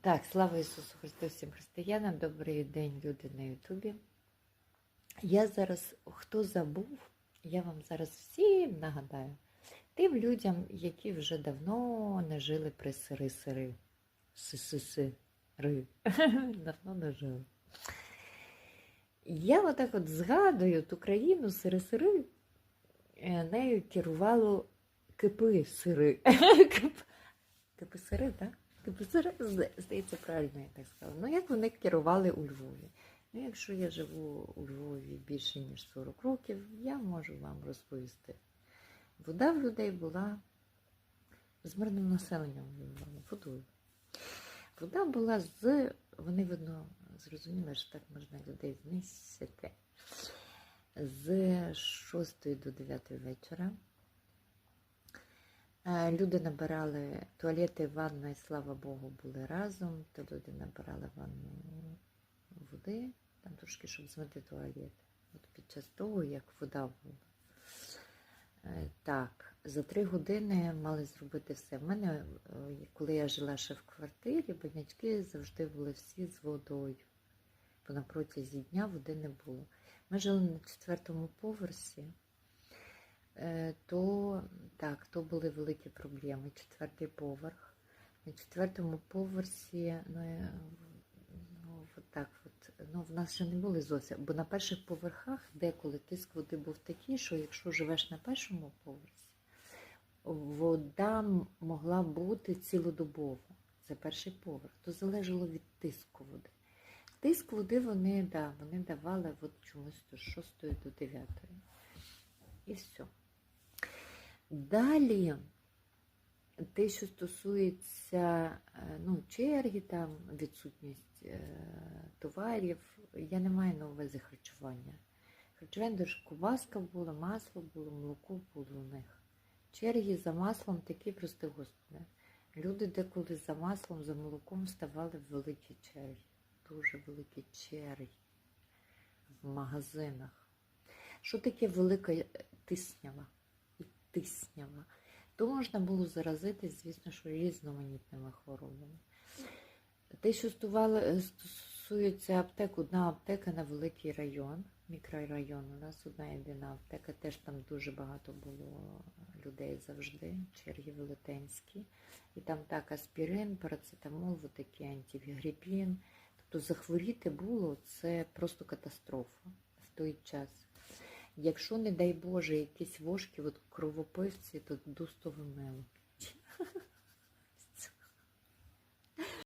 Так, слава Ісусу Христу всім християнам. Добрий день, люди на Ютубі. Я зараз, хто забув, я вам зараз всім нагадаю. Тим людям, які вже давно не жили при сири-сири. Си-си-си-ри. Давно не жили. Я отак от згадую ту країну сири-сири. Е, Нею керувало кипи сири. Кипи сири, так? Кипи-сири, здається, правильно я так сказала. Ну, як вони керували у Львові? Ну, якщо я живу у Львові більше, ніж 40 років, я можу вам розповісти. Вода в людей була з мирним населенням водою. Вода була з, вони видно, зрозуміли, що так можна людей знищити. З 6 до 9 вечора. Е, Люди набирали туалети, ванна, і слава Богу, були разом, то люди набирали ванну води, там трошки, щоб змити туалет. От під час того, як вода була. Е, Так, за три години мали зробити все. В мене, е, коли я жила ще в квартирі, банячки завжди були всі з водою. Бо на протязі дня води не було. Ми жили на четвертому поверсі. То так, то були великі проблеми. Четвертий поверх. На четвертому поверсі, ну, е, ну так от, ну, в нас ще не були зовсім, бо на перших поверхах деколи тиск води був такий, що якщо живеш на першому поверсі, вода могла бути цілодобово. Це перший поверх. То залежало від тиску води. Тиск води вони, да, вони давали от чомусь з 6 до 9. І все. Далі, те, що стосується е, ну, черги, там, відсутність е, товарів, я не маю на увазі харчування. Харчування дуже ковбаска була, масло було, молоко було у них. Черги за маслом такі, прости господи. Люди деколи за маслом, за молоком ставали в великі черги. Дуже великі черги в магазинах. Що таке велика тиснява? Тиснява? То можна було заразитись, звісно, що різноманітними хворобами. Те, що е, стосується аптек, одна аптека на великий район, мікрорайон. У нас одна єдина аптека, теж там дуже багато було людей завжди, черги велетенські. І там так аспірин, парацетамол, отакий антигрипін. Тобто захворіти було це просто катастрофа в той час. Якщо, не дай Боже, якісь вошки, от кровопивці, то дустове мило.